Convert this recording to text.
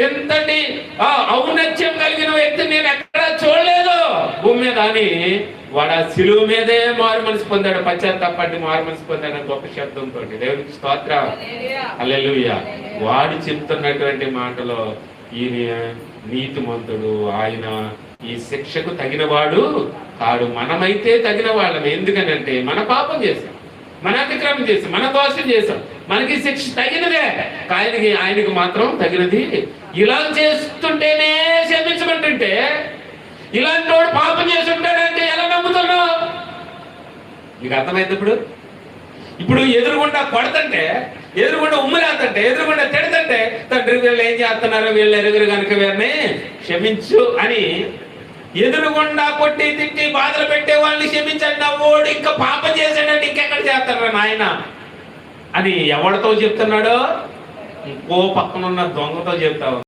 ఎంతటి ఆ, ఔన్నత్యం కలిగిన వ్యక్తి నేను ఎక్కడా చూడలేదు. భూమి మీద అని వాడు ఆ సిలువు మీదే మారు మనసు పొందాడు. పశ్చాత్తాపడి మారు మనసు పొందాడు అని గొప్ప శబ్దంతో దేవునికి స్తోత్రం. అల్లెలుయ్య వాడు చెప్తున్నటువంటి మాటలో ఈయన నీతిమంతుడు ఆయన ఈ శిక్షకు తగినవాడు కాడు. మనమైతే తగిన వాళ్ళం. ఎందుకనంటే మన పాపం చేశాం. మన అతిక్రమం చేసాం మన దోషం చేసాం మనకి శిక్ష తగినదే. ఆయనకి ఆయనకు మాత్రం తగినది. ఇలా చేస్తుంటేనే క్షమించమంటుంటే ఇలాంటి వాడు పాపం చేస్తుంటాడంటే ఎలా నమ్ముతున్నావు? నీకు అర్థమైంది ఇప్పుడు? ఇప్పుడు ఎదురుగుండా కొడతంటే ఎదురుగుండా ఉమ్మలేస్తంటే ఎదురుగుండా తిడతంటే తండ్రి వీళ్ళు ఏం చేస్తున్నారు? వీళ్ళు ఎరుగురు కనుక వీరిని క్షమించు అని ఎదురుగుండా కొట్టి తిట్టి బాధలు పెట్టే వాళ్ళని క్షమించండి. నవ్వోడు ఇంకా పాపం చేశాడంటే ఇంకెక్కడ చేస్తారా నాయన? అని ఎవరితో చెప్తున్నాడో? ఇంకో పక్కన ఉన్న దొంగతో చెప్తావు.